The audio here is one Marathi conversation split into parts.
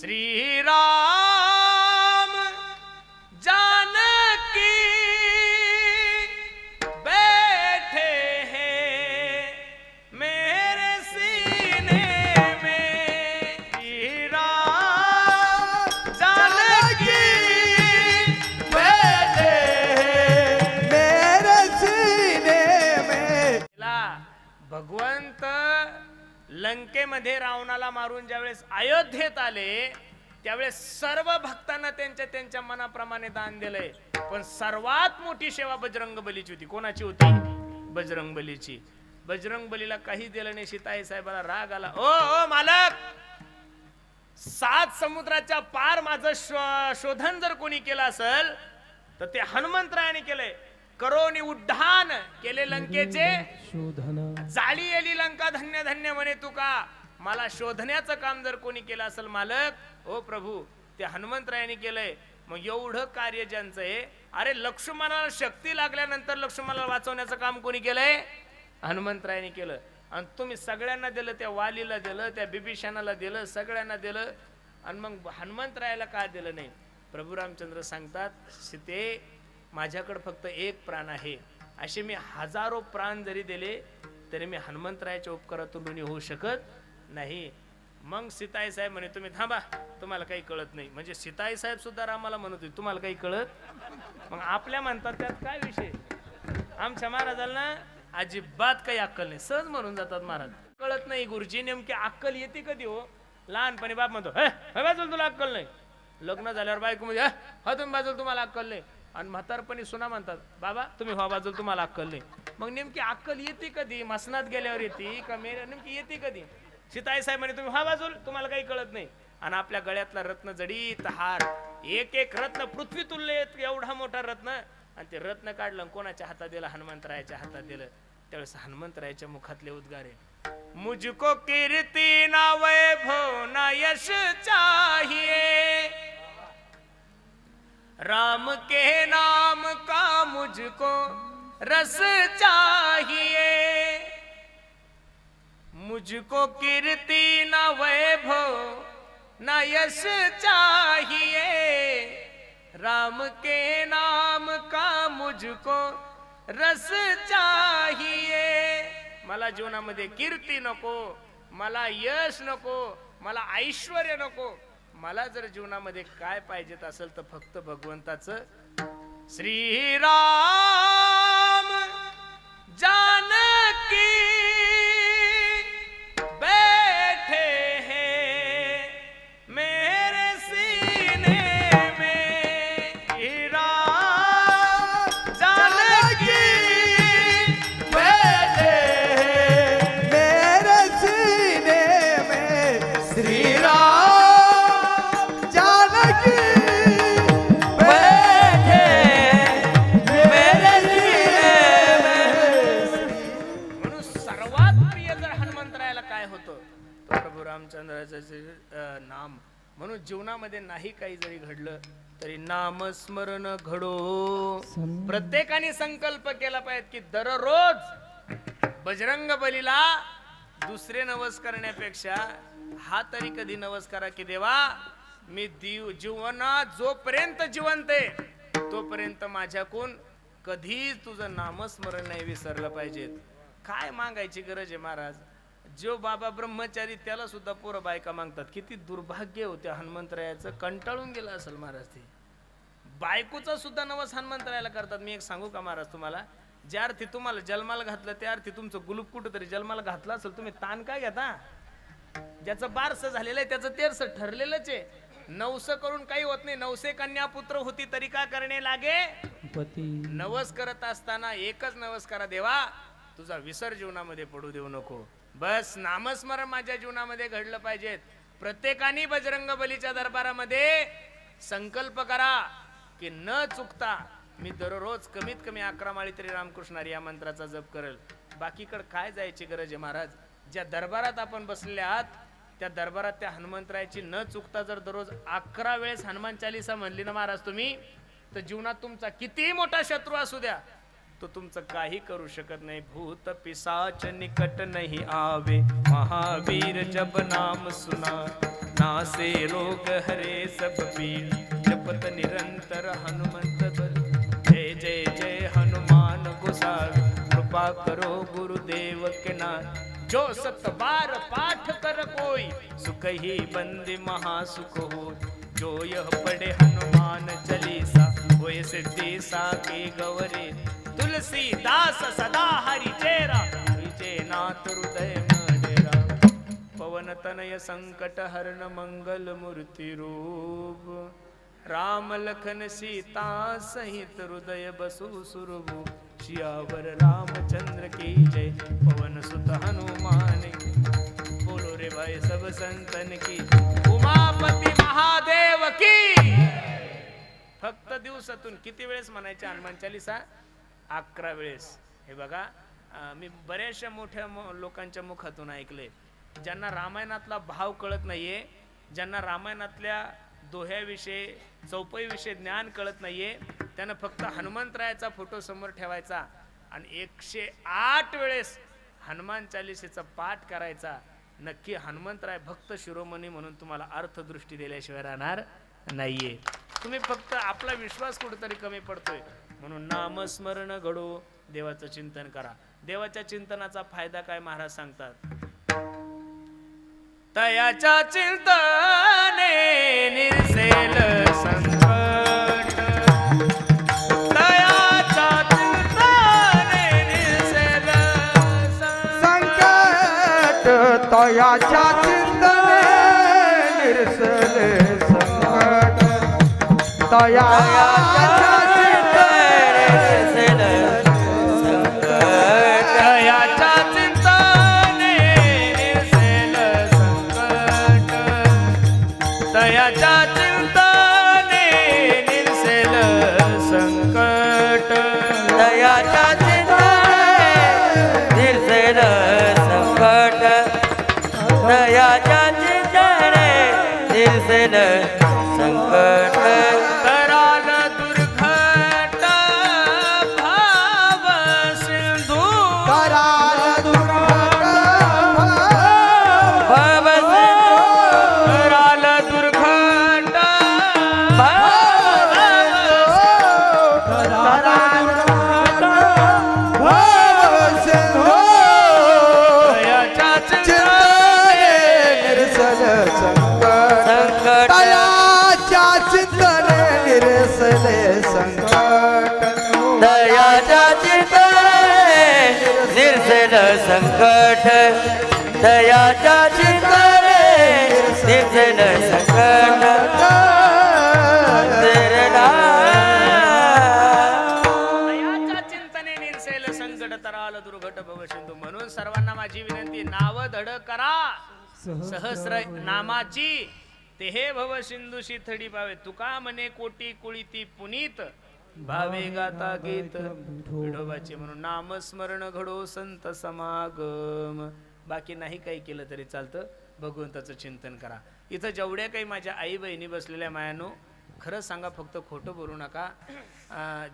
श्रीराम लंकेमध्ये रावणाला मारून ज्यावेळेस अयोध्येत आले त्यावेळेस सर्व भक्तांना त्यांच्या त्यांच्या मनाप्रमाणे दान दिलंय. पण सर्वात मोठी सेवा बजरंग बलीची होती. कोणाची होती? बजरंग बलीची बजरंग बलीला काही दिलं नाही. सीताई साहेबाला राग आला. ओ ओ मालक! सात समुद्राच्या पार माझं शोधन जर कोणी केलं असेल तर ते हनुमंतरायाने केलंय. करोनी उड्डाण केले लंकेचे. शोधन जाळी येली लंका धन्य धन्य म्हणे तुका. मला शोधण्याचं काम जर कोणी केलं असेल मालक ओ प्रभू ते हनुमंतरायाने केलंय. मग एवढं कार्य ज्यांचं आहे अरे लक्ष्मणाला शक्ती लागल्यानंतर लक्ष्मणाला वाचवण्याचं काम कोणी केलंय? हनुमंतरायाने केलं. आणि तुम्ही सगळ्यांना दिलं त्या वालीला दिलं त्या बिभीषणाला दिलं सगळ्यांना दिलं. आणि मग हनुमंतरायाला का दिलं नाही? प्रभू रामचंद्र सांगतात सीते माझ्याकडं फक्त एक प्राण आहे. असे मी हजारो प्राण जरी दिले तरी मी हनुमंतरायाच्या उपकारातून ऋणी होऊ शकत नाही. मग सीताई साहेब म्हणे तुम्ही थांबा तुम्हाला काही कळत नाही. म्हणजे सीताई साहेब सुद्धा रामाला म्हणत होते तुम्हाला काही कळत? मग आपल्या म्हणतात त्यात काय विषय? आमच्या महाराजांना अजिबात काही अक्कल नाही. सहज म्हणून जातात महाराज. कळत नाही गुरुजी नेमकी अक्कल येते कधी हो? लहानपणी बाप म्हणतो "हे, बाजूला तुला अक्कल नाही. लग्न झाल्यावर बायको म्हणजे हा तुम्ही बाजूला तुम्हाला अक्कल नाही. आणि म्हातारपणी सुना म्हणतात बाबा तुम्ही हा बाजूला तुम्हाला अक्कल नाही. मग नेमकी अक्कल येते कधी? मसनात गेल्यावर येते का मेर नेमकी येते कधी? सीताई साहेब म्हणे तुम्ही हा बाजूल तुम्हाला काही कळत नाही. आणि आपल्या गळ्यातला रत्न जडीत हार एक एक रत्न पृथ्वी तुल्य एवढा मोठा रत्न. आणि ते रत्न काढलं कोणाच्या हातात दिलं? हनुमंतरायाच्या हातात दिलं. त्यावेळेस हनुमंतरायाच्या मुखातले उद्गार आहे मुझको कीर्ती ना वैभव ना यश चाहिए. राम के रस चाहिए। मुझको कीर्ति न वैभव न यश चाहिए। राम के नाम का मुझको रस चाहिए। मला जीवनामध्ये कीर्ती नको मला यश नको मला ऐश्वर नको. मला जर जीवनामध्ये काय पाहिजेत असेल तर फक्त भगवंताचं. श्रीराम! जानकी जीवनामध्ये नाही काही जरी घडलं तरी नामस्मरण घडो. प्रत्येकाने संकल्प केला पाहिजे की दररोज बजरंग बलीला दुसरे नवस करण्यापेक्षा हा तरी कधी नवस करा की देवा मी दिव जीवनात जोपर्यंत जिवंत आहे तोपर्यंत माझ्याकून कधीच तुझं नामस्मरण नाही विसरलं पाहिजेत. काय मागायची गरज आहे महाराज? जो बाबा ब्रह्मचारी त्याला सुद्धा पोरं बायका मागतात. किती दुर्भाग्य होते हनुमंतरायाचं. कंटाळून गेलं असेल महाराज ते. बायकोचा सुद्धा नवस हनुमंतरायाला करतात. मी एक सांगू का महाराज तुम्हाला? ज्या अर्थी तुम्हाला जन्माला घातलं त्या अर्थी तुमचं गुलूप कुठं तरी जन्माला घातलं असेल तुम्ही ताण काय घेता? ज्याचं बारस झालेलं आहे त्याचं तेरस ठरलेलंच आहे. नवस करून काही होत नाही. नवसे कन्या पुत्र होती तरी का करणे लागे? पती. नवस करत असताना एकच नवस करा देवा. तुझा विसर जीवनामध्ये पडू देऊ नको. बस नामस्मरण माझ्या जीवनामध्ये घडलं पाहिजेत प्रत्येकाने बजरंग बलीच्या दरबारामध्ये संकल्प करा की न चुकता मी दररोज कमीत कमी अकरा माळी तरी रामकृष्णारी या मंत्राचा जप करेल. बाकीकडे काय जायची गरज आहे महाराज? ज्या दरबारात आपण बसलेले आहात त्या दरबारात त्या हनुमंतरायाची न चुकता जर दररोज अकरा वेळेस हनुमान चालिसा म्हणली ना महाराज तुम्ही तर जीवनात तुमचा कितीही मोठा शत्रू असू द्या तो तुमचं काही करू शकत नाही. भूत पिसाच निकट नाही आवे. महावीर जब नाम सुना. नासे रोग हरे सब पीड़ जपत निरंतर हनुमंत बल. जय जय जय हनुमान गोसावी कृपा करो गुरुदेव के नाथ जो सत बार पाठ कर कोई सुख ही बंदी महासुख हो जो यह पढ़े हनुमान चलीसा होय सिद्धि सा साके गवरे. तुलसीदास सदा हरिचेरा चेरा। नाथ हृदय न पवन तनय संकट हरण मंगल मूर्ति रूप। राम लखन सीता सहित हृदय बसु सुरभु। सियावर रामचंद्र की जय। पवन सुत हनुमान बोलो रे भाई सब संतन की उमापती महादेव की फक्त दिवसातून किती वेळेस म्हणायचे हनुमान चालीसा? अकरा वेळेस. हे बघा मी बऱ्याचशा मोठ्या मो- लोकांच्या मुखातून ऐकले ज्यांना रामायणातला भाव कळत नाही आहे ज्यांना रामायणातल्या दोह्याविषयी चौपईविषयी ज्ञान कळत नाही आहे त्यांना फक्त हनुमंतरायाचा फोटो समोर ठेवायचा आणि एकशे आठ वेळेस हनुमान चालिसेचा पाठ करायचा. नक्की हनुमंतराय भक्त शिरोमणी म्हणून तुम्हाला अर्थदृष्टी दिल्याशिवाय राहणार नाहीये. तुम्ही फक्त आपला विश्वास कुठेतरी कमी पडतोय. म्हणून नामस्मरण घडो देवाचं चिंतन करा. देवाच्या चिंतनाचा फायदा काय महाराज सांगतात? तयाच्या चिंतने निर्सेल संकट. तयाच्या चिंतने निर्सले संकट. तयाच्या सकट दयाच्या चिंतने निर्सेल संकट तेरला दुर्घट भव म्हणून सर्वांना माझी विनंती नाव धड करा. सहस्र नामाची. ते हे भव सिंधूशी थडी पावे तुका म्हणे कोटी कुळीती पुनीत. भावे गाता गीत विठोबाचे म्हणून नामस्मरण घडो संत समागम. बाकी नाही काही केलं तरी चालतं. भगवंताचं चिंतन करा. इथं जेवढ्या काही माझ्या आई बहिणी बसलेल्या मायानो खरं सांगा फक्त खोटं बोलू नका.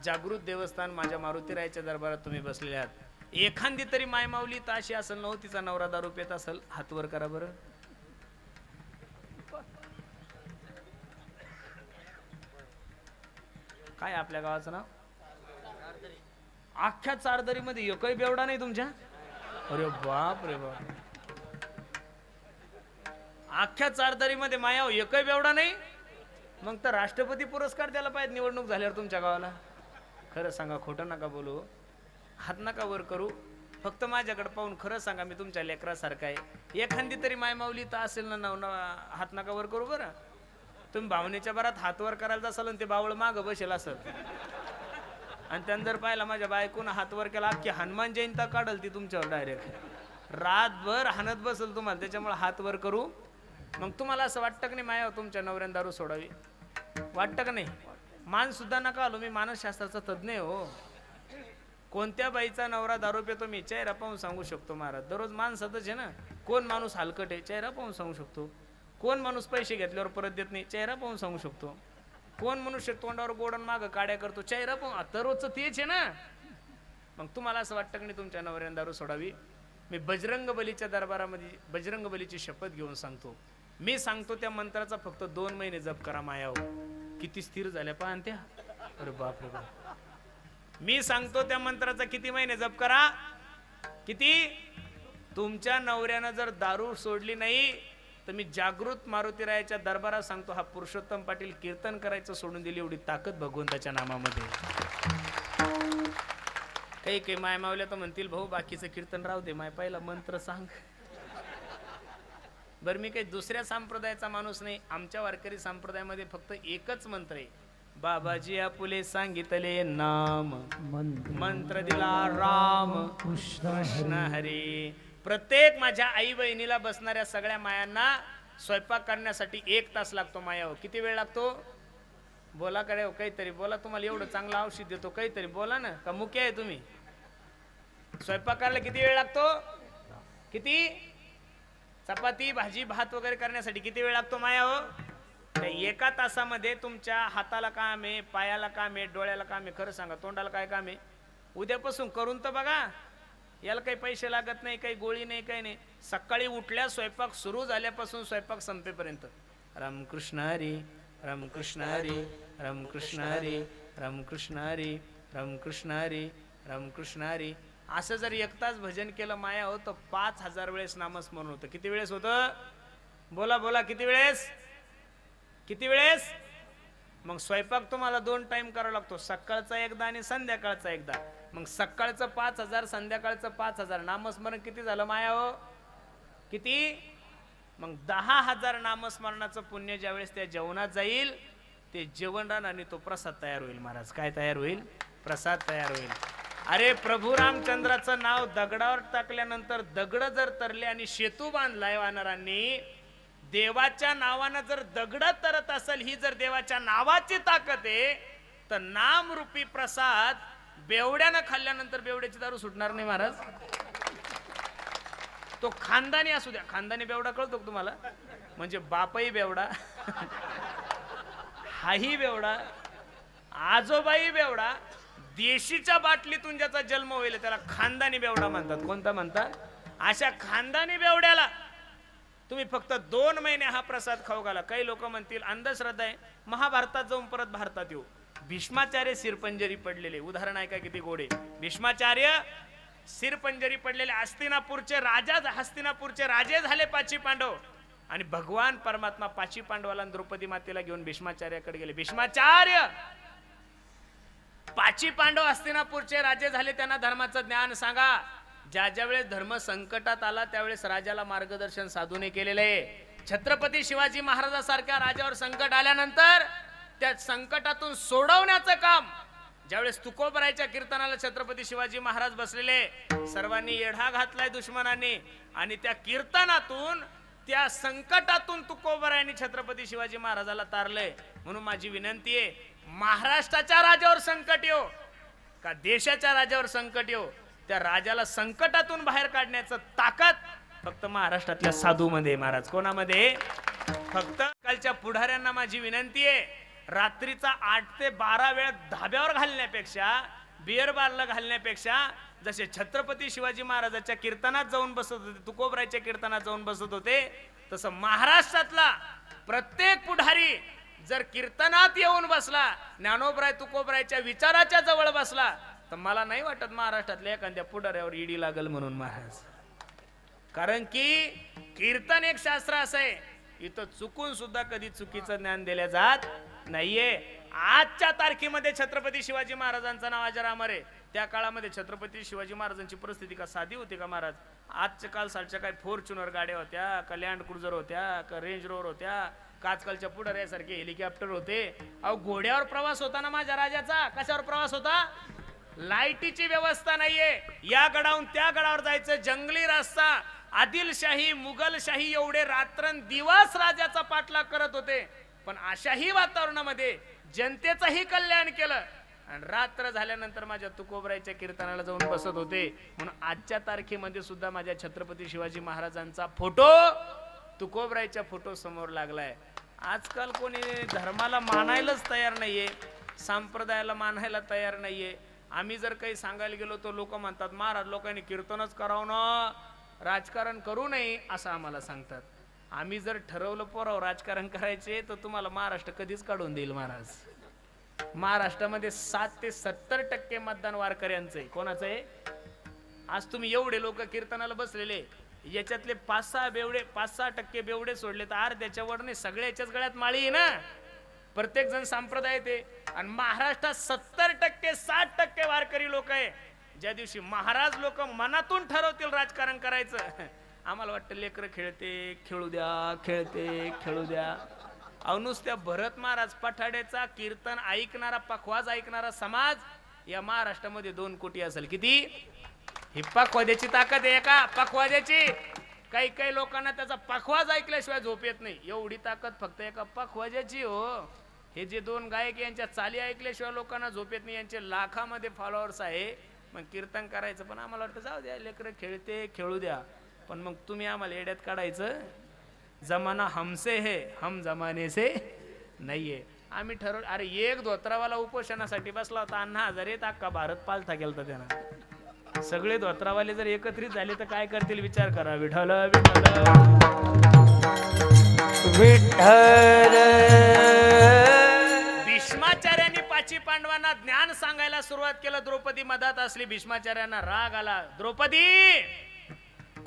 जागृत देवस्थान माझ्या मारुतीरायच्या दरबारात तुम्ही बसलेले आहात. एखादी तरी माय माऊली तर अशी असेल नव्ह तिचा नवरा दारू पेत असेल हातवर करा बरं. काय आपल्या गावाचं नाव? अख्ख्या चारदरीमध्ये एकही बेवडा नाही तुमच्या? अरे बाप रे बाप. अख्ख्या चारदरीमध्ये माया एकही बेवडा नाही? मग तर राष्ट्रपती पुरस्कार द्यायला पाहिजे निवडणूक झाल्यावर तुमच्या गावाला. खरं सांगा खोटं नका बोलू. हात नका वर करू. फक्त माझ्याकडे पाहून खरं सांगा मी तुमच्या लेकरासारखा आहे. एखादी तरी माय माऊली तर असेल ना नव नव- हात नका वर करू बरं. तुम्ही भावनेच्या बरात हात वर करायला असाल आणि ते बावळ मागं बसेल असं. आणि त्यानं जर पाहिला माझ्या बायकोनं हातवर केला अख्खी हनुमान जयंता काढल ती तुमच्यावर डायरेक्ट रातभर हाणत बसल तुम्हाला त्याच्यामुळे हात वर करू. मग तुम्हाला असं वाटतं की नाही माया तुमच्या नवऱ्यान दारू सोडावी? वाटतं का नाही? मान सुद्धा नका आलो मी मानसशास्त्राचा तज्ज्ञ आहे हो. कोणत्या बाईचा नवरा दारू पितो मी चेहरा पाहून सांगू शकतो महाराज. दररोज माणसातच आहे ना कोण माणूस हलकट आहे चेहरा पाहून सांगू शकतो. कोण माणूस पैसे घेतल्यावर परत देत नाही? चेहरा पाहून सांगू शकतो. कोण मनुष्य तोंडावर गोडन माग काड्या करतो? चेहरा पाहून. दररोजचं तेच आहे ना. मग तुम्हाला असं वाटतं की नाही तुमच्या नवऱ्यानं दारू सोडावी? मी बजरंग बलीच्या दरबारामध्ये बजरंग बलीची शपथ घेऊन सांगतो. मी सांगतो त्या मंत्राचा फक्त दोन महिने जप करा मायाव हो. किती स्थिर झाल्या पहा आणि त्या अरे बाप रे बाप. मी सांगतो त्या मंत्राचा किती महिने जप करा? किती? तुमच्या नवऱ्यानं जर दारू सोडली नाही तर मी जागृत मारुतीरायाच्या दरबारात सांगतो हा पुरुषोत्तम पाटील कीर्तन करायचं सोडून दिली एवढी ताकद भगवंताच्या नामामध्ये. काही काही माय मावल्या तर म्हणतील भाऊ बाकीचं कीर्तन राहू दे माय पहिला मंत्र सांग. बरं मी काही दुसऱ्या संप्रदायाचा माणूस नाही आमच्या वारकरी संप्रदायामध्ये फक्त एकच मंत्र आहे. बाबाजी आपुले सांगितले नाम. मंत्र दिला राम. कृष्ण हरी. प्रत्येक माझ्या आई बहिणीला बसणाऱ्या सगळ्या मायांना स्वयंपाक करण्यासाठी एक तास लागतो माया हो. किती वेळ लागतो? बोला कडे हो काहीतरी बोला. तुम्हाला एवढं चांगलं औषध देतो काहीतरी बोला ना. का मुख्य आहे तुम्ही? स्वयंपाक करायला किती वेळ लागतो? किती? चपाती भाजी भात वगैरे करण्यासाठी किती वेळ लागतो माया हो? एका तासामध्ये तुमच्या हाताला काम आहे पायाला काम आहे डोळ्याला काम आहे. खरं सांगा तोंडाला काय काम आहे? उद्यापासून करून तर बघा. याला काही पैसे लागत नाही काही गोळी नाही काही नाही. सकाळी उठल्या स्वयंपाक सुरू झाल्यापासून स्वयंपाक संपेपर्यंत. रामकृष्ण हरी रामकृष्ण हरी रामकृष्ण हरी रामकृष्ण हरी रामकृष्ण हरी रामकृष्ण हरी. असं जर एक तास भजन केलं माया हो तर पाच हजार वेळेस नामस्मरण होतं. किती वेळेस होतं? बोला बोला किती वेळेस? किती वेळेस? मग स्वयंपाक तुम्हाला दोन टाइम करावा लागतो. सकाळचा एकदा आणि संध्याकाळचा एकदा. मग सकाळचं पाच हजार संध्याकाळचं पाच हजार. नामस्मरण किती झालं माया हो? किती? मग दहा हजार नामस्मरणाचं पुण्य ज्यावेळेस त्या जेवणात जाईल ते जेवण राहणार आणि तो प्रसाद तयार होईल महाराज. काय तयार होईल? प्रसाद तयार होईल. अरे प्रभू रामचंद्राचं नाव दगडावर टाकल्यानंतर दगड जर तरले आणि शेतू बांधलाय वानरांनी देवाच्या नावानं जर दगड तरत असेल ही जर देवाच्या नावाची ताकद आहे तर नामरूपी प्रसाद बेवड्यानं खाल्ल्यानंतर बेवड्याची दारू सुटणार नाही महाराज. तो खानदानी असू द्या. खानदानी बेवडा कळतो तुम्हाला? म्हणजे बापही बेवडा हाही बेवडा आजोबाई बेवडा देशीच्या बाटलीतून ज्याचा जन्म होईल त्याला खानदानी बेवडा म्हणतात. कोणता म्हणतात अशा खानदानी बेवड्याला तुम्ही फक्त दोन महिने हा प्रसाद खाऊ घाला. काही लोक म्हणतील अंधश्रद्धा आहे. महाभारतात जाऊन परत भारतात येऊ. भीष्माचार्य सिरपंजरी पडलेले. उदाहरण आहे का किती गोडे? भीष्माचार्य सिरपंजरी पडलेले. हस्तिनापूरचे राजा हस्तिनापूरचे राजे झाले पाची पांडव. आणि भगवान परमात्मा पाची पांडवाला द्रौपदी मातेला घेऊन भीष्माचार्याकडे गेले. भीष्माचार्य! पाची पांडव हस्तिनापूरचे राजे झाले त्यांना धर्माचं ज्ञान सांगा. ज्या ज्या वेळेस धर्म संकटात आला त्यावेळेस राजाला मार्गदर्शन साधूने केलेले. आहे छत्रपती शिवाजी महाराजासारख्या राजावर संकट आल्यानंतर त्या संकटातून सोडवण्याचं काम. ज्यावेळेस तुकोबरायच्या कीर्तनाला छत्रपती शिवाजी महाराज बसलेले सर्वांनी येढा घातलाय दुश्मनांनी. आणि त्या कीर्तनातून त्या संकटातून तुकोबरायांनी छत्रपती शिवाजी महाराजाला तारलंय. म्हणून माझी विनंती आहे महाराष्ट्राच्या राजावर संकट येऊ का देशाच्या राजावर संकट येऊ त्या राजाला संकटातून बाहेर काढण्याचं ताकद फक्त महाराष्ट्रातल्या साधूमध्ये मध्ये महाराज. कोणामध्ये? फक्त कालच्या पुढाऱ्यांना माझी विनंती आहे रात्रीचा आठ ते बारा वेळ धाब्यावर घालण्यापेक्षा बिअर बारला घालण्यापेक्षा जसे छत्रपती शिवाजी महाराजाच्या कीर्तनात जाऊन बसत होते तुकोबरायच्या कीर्तनात जाऊन बसत होते तसं महाराष्ट्रातला प्रत्येक पुढारी जर कीर्तनात येऊन बसला ज्ञानोबराय तुकोबरायच्या विचाराच्या जवळ बसला तर मला नाही वाटत महाराष्ट्रातल्या एखाद्या पुढाऱ्यावर ईडी लागल म्हणून महाराज. कारण की कीर्तन एक शास्त्र असं आहे इथं चुकून सुद्धा कधी चुकीचं ज्ञान दिल्या जात नाहीये. आजच्या तारखेमध्ये छत्रपती शिवाजी महाराजांचं नाव अजरामर आहे. त्या काळामध्ये छत्रपती शिवाजी महाराजांची परिस्थिती का साधी होती का महाराज? आजच्या काल सालच्या काय फॉर्च्युनर गाड्या होत्या का लँड क्रुझर होत्या का रेंज रोवर होत्या काजकालच्या पुढाऱ्यासारखे हेलिकॉप्टर होते. अहो घोड्यावर प्रवास होता ना माझ्या राजाचा? कशावर प्रवास होता? लाईटीची व्यवस्था नाहीये. या गडाहून त्या गडावर जायचं जंगली रस्ता. आदिलशाही मुघलशाही एवढे रात्रन दिवस राजाचा पाठलाग करत होते. पण अशाही वातावरणामध्ये जनतेचंही कल्याण केलं. आणि रात्र झाल्यानंतर माझ्या तुकोबरायच्या कीर्तनाला जाऊन बसत होते. म्हणून आजच्या तारखेमध्ये सुद्धा माझ्या छत्रपती शिवाजी महाराजांचा फोटो तुकोबरायच्या फोटो समोर लागलाय. आजकाल कोणी धर्माला मानायलाच तयार नाहीये संप्रदायाला मानायला तयार नाहीये. आम्ही जर काही सांगायला गेलो तर लोक म्हणतात महाराज लोकांनी कीर्तनच करावं ना. राजकारण करू नये असं आम्हाला सांगतात. आम्ही जर ठरवलं पोरावर राजकारण करायचे तर तुम्हाला महाराष्ट्र कधीच काढून देईल महाराज. महाराष्ट्रामध्ये सात ते सत्तर टक्के मतदान वारकऱ्यांचं आहे. कोणाचं आहे? आज तुम्ही एवढे लोक कीर्तनाला बसलेले याच्यातले पाच सहा बेवडे पाच सहा टक्के बेवडे सोडले तर त्याच्यावर नाही सगळ्याच्याच गळ्यात माळी आहे ना? प्रत्येक जण संप्रदाय ते आणि महाराष्ट्रात सत्तर टक्के साठ टक्के वारकरी लोक आहे. ज्या दिवशी महाराज लोक मनातून ठरवतील राजकारण करायचं आम्हाला वाटतं लेकरं खेळते खेळू द्या खेळते खेळू द्या. अहो नुसत्या भरत महाराज पठाड्याचा कीर्तन ऐकणारा पखवाज ऐकणारा समाज या महाराष्ट्रामध्ये दोन कोटी असेल. किती? ही पखवाद्याची ताकद आहे का? पखवाद्याची. काही काही लोकांना त्याचा पखवाज ऐकल्याशिवाय झोप येत नाही. एवढी ताकद फक्त एका पखवाजाची हो. हे जे दोन गायक यांच्या चाली ऐकल्याशिवाय लोकांना झोप येत नाही. यांचे लाखामध्ये फॉलोअर्स आहे. मग कीर्तन करायचं पण आम्हाला वाटतं जाऊ द्या लेकरं खेळते खेळू द्या. पण मग तुम्ही आम्हाला येड्यात काढायचं. जमाना हमसे है हम जमाने से नाहीये. आम्ही ठरवलं अरे एक धोत्रावाला उपोषणासाठी बसला होता अण्णा हजारेत अख्खा भारत पालथा केलता त्यानं. सगळे धोत्रावाले जर एकत्रित झाले तर काय करतील? विचार करा विठ्ठल विठ्ठल. विठ्ठल. भीष्माचार्यांनी पाची पांडवांना ज्ञान सांगायला सुरुवात केलं. द्रौपदी मधात असली भीष्माचार्यांना राग आला. द्रौपदी!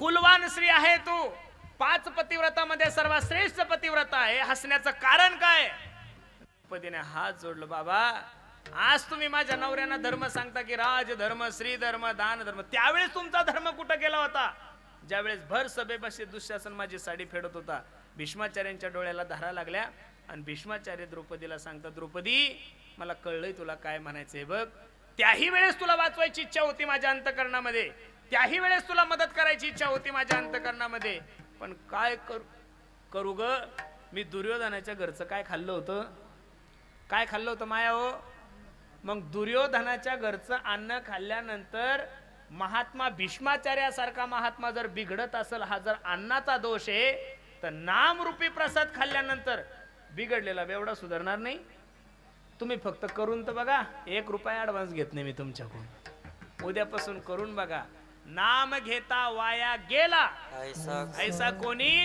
कुलवान स्त्री आहे तू. पाच पतिव्रतामध्ये सर्वात श्रेष्ठ पतिव्रता आहे. हसण्याचं कारण काय? द्रौपदीने हात जोडलं बाबा आज तुम्ही माझ्या नवऱ्यांना धर्म सांगता की राज धर्म श्री धर्म दान धर्म. त्यावेळेस तुमचा धर्म कुठं गेला होता? ज्यावेळेस भर सभेपाशी दुःशासन माझी साडी फेडत होता. भीष्माचार्यांच्या डोळ्याला धारा लागल्या आणि भीष्माचार्य द्रौपदीला सांगता द्रौपदी मला कळलंय तुला काय म्हणायचंय बघ. त्याही वेळेस तुला वाचवायची इच्छा होती माझ्या अंतकरणामध्ये. त्याही वेळेस तुला मदत करायची इच्छा होती माझ्या अंतकरणामध्ये. पण काय करू करू ग? मी दुर्योधनाच्या घरचं काय खाल्लं होतं? काय खाल्लं होतं माया हो? मग दुर्योधनाच्या घरचं अन्न खाल्ल्यानंतर महात्मा भीष्माचार्यासारखा महात्मा जर बिघडत असेल हा जर अन्नाचा दोष आहे तर नामरूपी प्रसाद खाल्ल्यानंतर बिघडलेला बेवडा सुधारणार नाही. तुम्ही फक्त करून तर बघा एक रुपया ॲडव्हान्स घेत नाही मी तुमच्याकडून. उद्यापासून करून बघा. नाम घेता वाया गेला. ऐसा ऐसा कोणी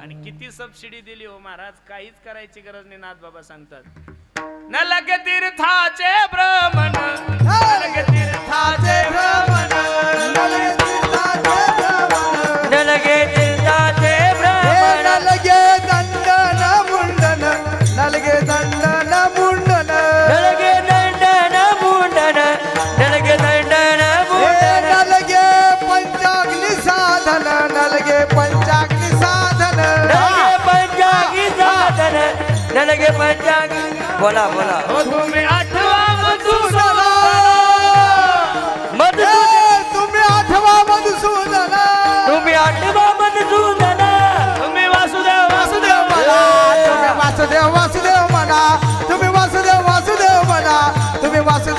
आणि किती सबसिडी दिली हो महाराज? काहीच करायची गरज नाही नाथ बाबा सांगतात. न लगे तीर्थाचे भ्रमण न लगे तीर्थाचे भ्रमण. नलगे तीर्थाचे भ्रमण. नलगे बोला बोला. हो तुम्ही आठवा मधुसूदन मधुसूदन तुम्ही आठवा मधुसूदन तुम्ही आठवा मधुसूदन तुम्ही वासुदेव वासुदेव म्हणा. तुम्ही वासुदेव वासुदेव म्हणा. तुम्ही वासुदेव वासुदेव म्हणा. तुम्ही वासुदेव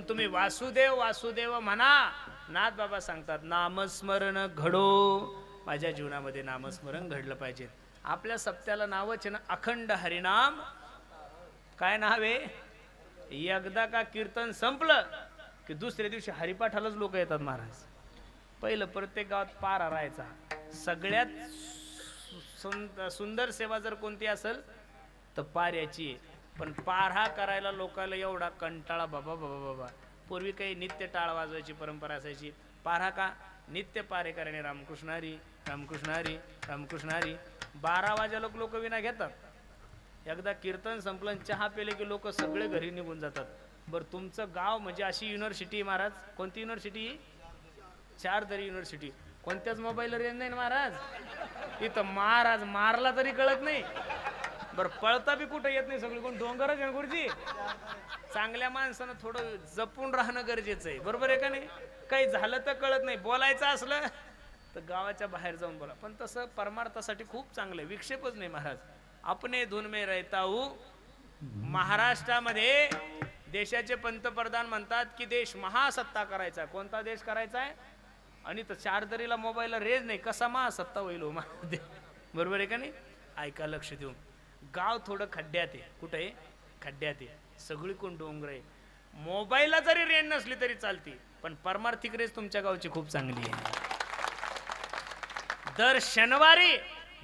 म्हणून तुम्ही वासुदेव वासुदेव म्हणा. नाथ बाबा सांगतात नामस्मरण घडो. माझ्या जीवनामध्ये नामस्मरण घडलं पाहिजे. आपल्या सप्त्याला नावच आहे ना अखंड हरिनाम. काय नाव आहे? एकदा का कीर्तन संपलं की दुसऱ्या दिवशी हरिपाठालाच लोक येतात महाराज. पहिलं प्रत्येक गावात पारा राहायचा. सगळ्यात सुंदर सेवा जर कोणती असेल तर पाऱ्याची आहे. पण पारा करायला लोकांना एवढा कंटाळा बाबा बाबा बाबा. पूर्वी काही नित्य टाळ वाजवायची परंपरा असायची. पारा का? नित्य पारे करणे रामकृष्णारी रामकृष्णारी रामकृष्णारी. बारा वाजे लोक लोक विना घेतात. एकदा कीर्तन संपलं चहा पेले की लोक सगळे घरी निघून जातात. बरं तुमचं गाव म्हणजे अशी युनिव्हर्सिटी महाराज? कोणती युनिव्हर्सिटी चार तरी युनिव्हर्सिटी कोणत्याच मोबाईलवर रेंज नाही महाराज? इथं महाराज मारला तरी कळत नाही. बरं पळता बी कुठं येत नाही सगळी कोण डोंगरच आहे गुरुजी? चांगल्या माणसानं थोडं जपून राहणं गरजेचं आहे. बरोबर आहे का नाही? काही झालं तर कळत नाही. बोलायचं असलं तर गावाच्या बाहेर जाऊन बोला. पण तसं परमार्थासाठी खूप चांगलं आहे. विक्षेपच नाही महाराज. अपने धुन रहताऊ महाराष्ट्रामध्ये देशाचे पंतप्रधान म्हणतात की देश महासत्ता करायचा आहे. कोणता देश करायचा आहे? आणि तर चारदरीला मोबाईलला रेज नाही. कसा महासत्ता होईल हो महाराज दे- बरोबर आहे का नाही? ऐका लक्ष देऊन. गाव थोडं खड्ड्यात आहे. कुठं? आहे खड्ड्यात आहे. सगळी कोण डोंगर आहे. मोबाईलला जरी रेंज नसली तरी चालती. पण परमार्थिक रेंज तुमच्या गावची खूप चांगली आहे. दर शनिवारी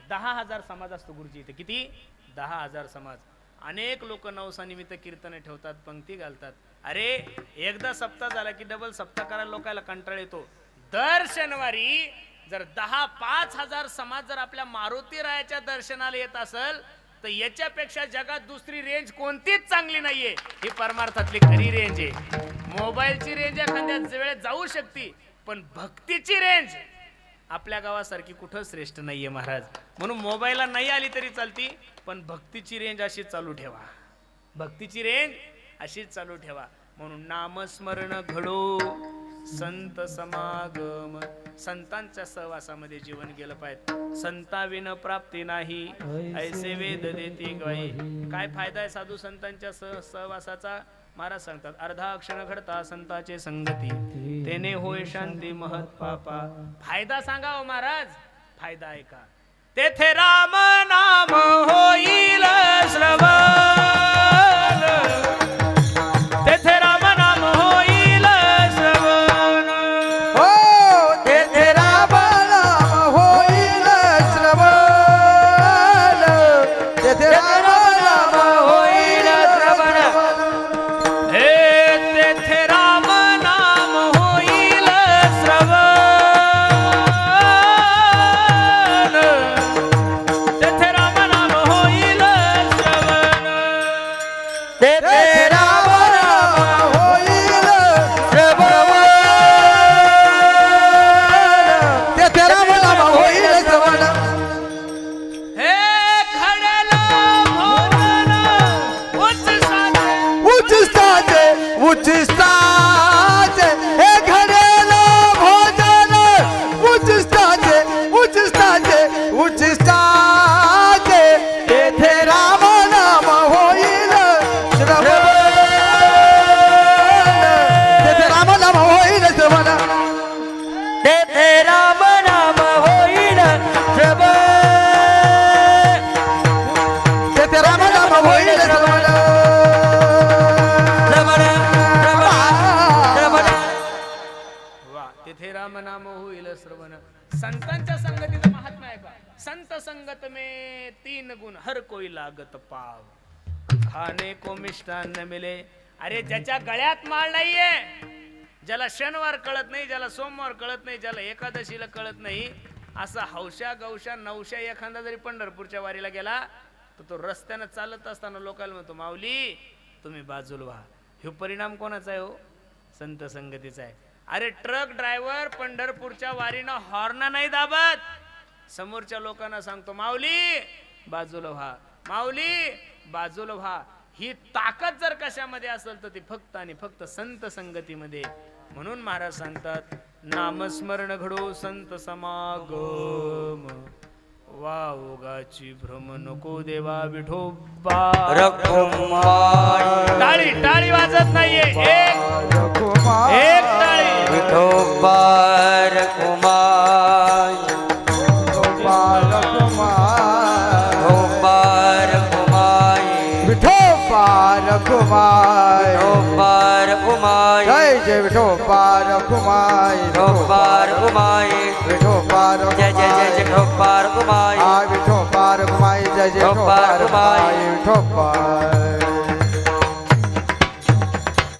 दहा हजार समाज असतो गुरुजी इथे. किती? दहा हजार समाज. अनेक लोक नवसानिमित्त कीर्तने ठेवतात पंक्ती घालतात. अरे एकदा सप्ताह झाला की डबल सप्ताह करायला लोकांना कंटाळ येतो. दर शनिवारी जर दहा पाच हजार समाज जर आपल्या मारुती रायाच्या दर्शनाला येत असेल तर याच्यापेक्षा जगात दुसरी रेंज कोणतीच चांगली नाहीये. ही परमार्थातली खरी रेंज आहे. मोबाईलची रेंज एखाद्या वेळेत जाऊ शकते पण भक्तीची रेंज आपल्या गावासारखी कुठं श्रेष्ठ नाहीये महाराज. म्हणून मोबाईलला नाही आली तरी चालती पण भक्तीची रेंज अशीच चालू ठेवा. भक्तीची रेंज अशीच चालू ठेवा. म्हणून नामस्मरण घडो. संत समागम. संतांच्या सहवासामध्ये जीवन गेलं पाहिजे. संताविन प्राप्ती नाही. ऐसे वेद देते गाई काय फायदा आहे साधू संतांच्या सह सहवासाचा? महाराज सांगतात अर्धा क्षण घडता संताचे संगती. तेने होय शांती महत पापा. फायदा सांगा हो महाराज. फायदा आहे का? तेथे राम नाम होईल श्रवण. श्रवण. संतांच्या संगतीचं महात्मा आहे का? संत संगत में तीन गुण हर कोई लागत पाव. खाने को मिष्टान्न मिले. अरे ज्याच्या गळ्यात माळ नाहीये ज्याला शनिवार कळत नाही ज्याला सोमवार कळत नाही ज्याला एकादशीला कळत नाही असा हौशा गौशा नवशा एखादा जरी पंढरपूरच्या वारीला गेला तर तो रस्त्यानं चालत असताना लोकांना म्हणतो माऊली तुम्ही बाजूला व्हा. ह्यो परिणाम कोणाचा आहे हो? संत संगतीचा आहे. अरे ट्रक ड्रायव्हर पंढरपूरच्या वारीनं हॉर्न नाही दाबत. समोरच्या लोकांना सांगतो माऊली बाजूला व्हा. माऊली बाजूला व्हा. ही ताकद जर कशामध्ये असेल तर ती फक्त आणि फक्त संत संगतीमध्ये. म्हणून महाराज सांगतात नामस्मरण घडो संत समागम. वावगाची भ्रम नको देवा विठोबा. रखुमाई. टाळी टाळी वाजत नाहीये. एक एक વિઠોબાર કુમાર ગોપાલ કુમાર ગોપાર કુમાર વિઠોબાર કુમાર ગોપાર કુમાર જય જય વિઠોબાર કુમાર ગોપાર કુમાર વિઠોબાર જય જય જય જય ગોપાર કુમાર આ